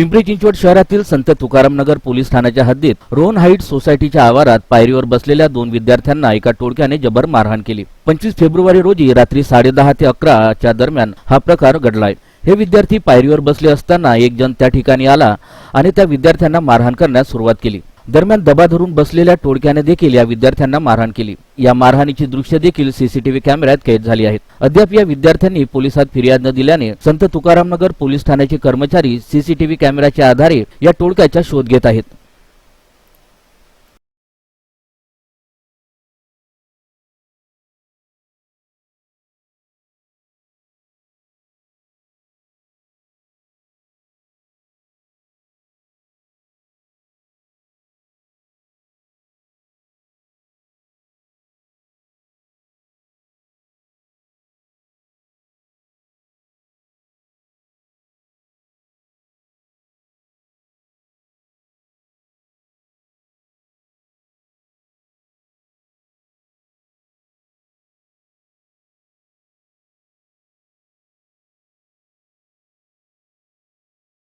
पिंपरी चिंचवड शहरातील संत तुकाराम नगर पोलीस ठाण्याच्या हद्दीत रोन हाईट सोसायटीच्या आवारात पायरीवर बसलेल्या दोन विद्यार्थ्यांना एका टोळक्याने जबर मारहाण केली. पंचवीस फेब्रुवारी रोजी रात्री साडेदहा ते अकराच्या दरम्यान हा प्रकार घडलाय. हे विद्यार्थी पायरीवर बसले असताना एक जण त्या ठिकाणी आला आणि त्या विद्यार्थ्यांना मारहाण करण्यास सुरुवात केली. दरम्यान दबा धरून बसलेल्या टोळक्याने देखील या विद्यार्थ्यांना मारहाण केली. या मारहाणीची दृश्य देखील सीसीटीव्ही कॅमेऱ्यात कैद झाली आहेत. अद्याप या विद्यार्थ्यांनी पोलिसात फिर्याद न दिल्याने संत तुकारामनगर पोलीस ठाण्याचे कर्मचारी सीसीटीव्ही कॅमेऱ्याच्या आधारे या टोळक्याचा शोध घेत आहेत.